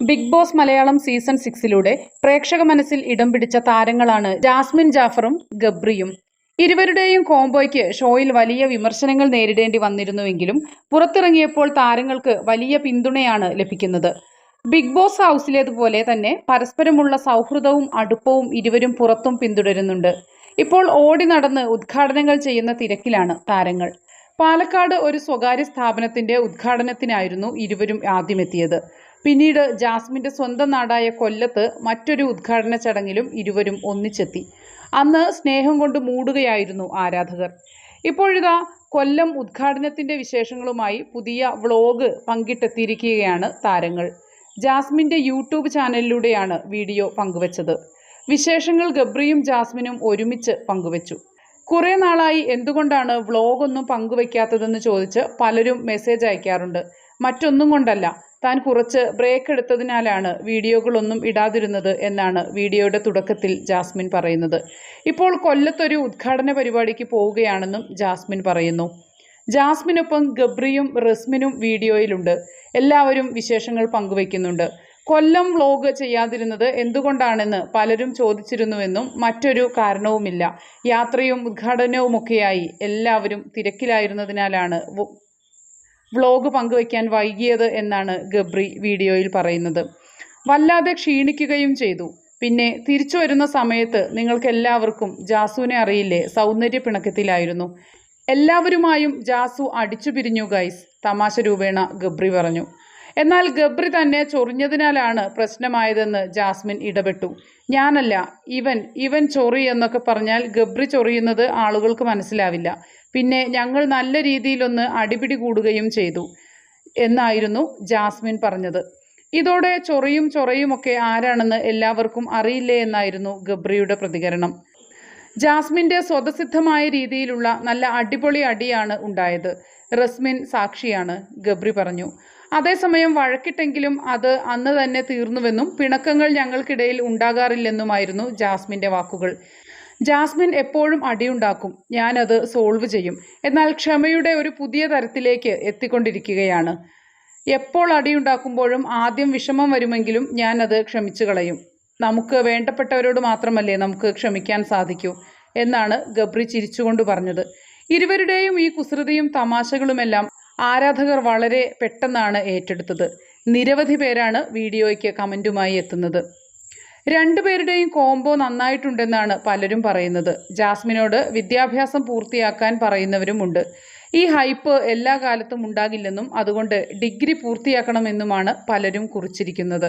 Big boss Malayalam season സിക്സിലൂടെ പ്രേക്ഷക മനസ്സിൽ ഇടം പിടിച്ച താരങ്ങളാണ് ജാസ്മിൻ ജാഫറും ഗബ്രിയും. ഇരുവരുടെയും കോംബോയ്ക്ക് ഷോയിൽ വലിയ വിമർശനങ്ങൾ നേരിടേണ്ടി വന്നിരുന്നുവെങ്കിലും പുറത്തിറങ്ങിയപ്പോൾ താരങ്ങൾക്ക് വലിയ പിന്തുണയാണ് ലഭിക്കുന്നത്. ബിഗ് ബോസ് ഹൗസിലേതുപോലെ തന്നെ പരസ്പരമുള്ള സൗഹൃദവും അടുപ്പവും ഇരുവരും പുറത്തും പിന്തുടരുന്നുണ്ട്. ഇപ്പോൾ ഓടി നടന്ന് ഉദ്ഘാടനങ്ങൾ ചെയ്യുന്ന തിരക്കിലാണ് താരങ്ങൾ. പാലക്കാട് ഒരു സ്വകാര്യ സ്ഥാപനത്തിന്റെ ഉദ്ഘാടനത്തിനായിരുന്നു ഇരുവരും ആദ്യമെത്തിയത്. പിന്നീട് ജാസ്മിന്റെ സ്വന്തം നാടായ കൊല്ലത്ത് മറ്റൊരു ഉദ്ഘാടന ചടങ്ങിലും ഇരുവരും ഒന്നിച്ചെത്തി. അന്ന് സ്നേഹം കൊണ്ട് മൂടുകയായിരുന്നു ആരാധകർ. ഇപ്പോഴിതാ കൊല്ലം ഉദ്ഘാടനത്തിന്റെ വിശേഷങ്ങളുമായി പുതിയ വ്ളോഗ് പങ്കിട്ടെത്തിയിരിക്കുകയാണ് താരങ്ങൾ. ജാസ്മിന്റെ യൂട്യൂബ് ചാനലിലൂടെയാണ് വീഡിയോ പങ്കുവച്ചത്. വിശേഷങ്ങൾ ഗബ്രിയും ജാസ്മിനും ഒരുമിച്ച് പങ്കുവച്ചു. കുറെ നാളായി എന്തുകൊണ്ടാണ് വ്ളോഗൊന്നും പങ്കുവെക്കാത്തതെന്ന് ചോദിച്ച് പലരും മെസ്സേജ് അയക്കാറുണ്ട്. മറ്റൊന്നും കൊണ്ടല്ല താൻ കുറച്ച് ബ്രേക്ക് എടുത്തതിനാലാണ് വീഡിയോകളൊന്നും ഇടാതിരുന്നത് എന്നാണ് വീഡിയോയുടെ തുടക്കത്തിൽ ജാസ്മിൻ പറയുന്നത്. ഇപ്പോൾ കൊല്ലത്തൊരു ഉദ്ഘാടന പരിപാടിക്ക് പോവുകയാണെന്നും ജാസ്മിൻ പറയുന്നു. ജാസ്മിനൊപ്പം ഗബ്രിയും റസ്മിനും വീഡിയോയിലുണ്ട്. എല്ലാവരും വിശേഷങ്ങൾ പങ്കുവയ്ക്കുന്നുണ്ട് കൊല്ലം വ്ലോഗ് ചെയ്യാതിരുന്നത് എന്തുകൊണ്ടാണെന്ന് പലരും ചോദിച്ചിരുന്നുവെന്നും മറ്റൊരു കാരണവുമില്ല. യാത്രയും ഉദ്ഘാടനവുമൊക്കെയായി എല്ലാവരും തിരക്കിലായിരുന്നതിനാലാണ് വ്ലോഗ് പങ്കുവയ്ക്കാൻ വൈകിയത് എന്നാണ് ഗബ്രി വീഡിയോയിൽ പറയുന്നത്. വല്ലാതെ ക്ഷീണിക്കുകയും ചെയ്തു. പിന്നെ തിരിച്ചു വരുന്ന സമയത്ത് നിങ്ങൾക്കെല്ലാവർക്കും ജാസുവിനെ അറിയില്ലേ? സൗന്ദര്യ പിണക്കത്തിലായിരുന്നു. എല്ലാവരുമായും ജാസു അടിച്ചു പിരിഞ്ഞു ഗൈസ് തമാശ രൂപേണ ഗബ്രി പറഞ്ഞു. എന്നാൽ ഗബ്രി തന്നെ ചൊറിഞ്ഞതിനാലാണ് പ്രശ്നമായതെന്ന് ജാസ്മിൻ ഇടപെട്ടു. ഞാനല്ല ഇവൻ ഇവൻ ചൊറി എന്നൊക്കെ പറഞ്ഞാൽ ഗബ്രി ചൊറിയുന്നത് ആളുകൾക്ക് മനസ്സിലാവില്ല. പിന്നെ ഞങ്ങൾ നല്ല രീതിയിലൊന്ന് അടിപിടി കൂടുകയും ചെയ്തു എന്നായിരുന്നു ജാസ്മിൻ പറഞ്ഞത്. ഇതോടെ ചൊറിയും ചൊറയുമൊക്കെ ആരാണെന്ന് എല്ലാവർക്കും അറിയില്ലേ എന്നായിരുന്നു ഗബ്രിയുടെ പ്രതികരണം. ജാസ്മിന്റെ സ്വതസിദ്ധമായ രീതിയിലുള്ള നല്ല അടിപൊളി അടിയാണ് ഉണ്ടായത്. റസ്മിൻ സാക്ഷിയാണ് ഗബ്രി പറഞ്ഞു. അതേസമയം വഴക്കിട്ടെങ്കിലും അത് അന്ന് തന്നെ തീർന്നുവെന്നും പിണക്കങ്ങൾ ഞങ്ങൾക്കിടയിൽ ഉണ്ടാകാറില്ലെന്നുമായിരുന്നു ജാസ്മിന്റെ വാക്കുകൾ. ജാസ്മിൻ എപ്പോഴും അടിയുണ്ടാക്കും ഞാനത് സോൾവ് ചെയ്യും. എന്നാൽ ക്ഷമയുടെ ഒരു പുതിയ തരത്തിലേക്ക് എത്തിക്കൊണ്ടിരിക്കുകയാണ്. എപ്പോൾ അടിയുണ്ടാക്കുമ്പോഴും ആദ്യം വിഷമം വരുമെങ്കിലും ഞാനത് ക്ഷമിച്ചു കളയും. നമുക്ക് വേണ്ടപ്പെട്ടവരോട് മാത്രമല്ലേ നമുക്ക് ക്ഷമിക്കാൻ സാധിക്കൂ എന്നാണ് ഗബ്രി ചിരിച്ചുകൊണ്ട് പറഞ്ഞത്. ഇരുവരുടെയും ഈ കുസൃതിയും തമാശകളുമെല്ലാം ആരാധകർ വളരെ പെട്ടെന്നാണ് ഏറ്റെടുത്തത്. നിരവധി പേരാണ് വീഡിയോയ്ക്ക് കമന്റുമായി എത്തുന്നത്. രണ്ടുപേരുടെയും കോംബോ നന്നായിട്ടുണ്ടെന്നാണ് പലരും പറയുന്നത്. ജാസ്മിനോട് വിദ്യാഭ്യാസം പൂർത്തിയാക്കാൻ പറയുന്നവരുമുണ്ട്. ഈ ഹൈപ്പ് എല്ലാ കാലത്തും ഉണ്ടാകില്ലെന്നും അതുകൊണ്ട് ഡിഗ്രി പൂർത്തിയാക്കണമെന്നുമാണ് പലരും കുറിച്ചിരിക്കുന്നത്.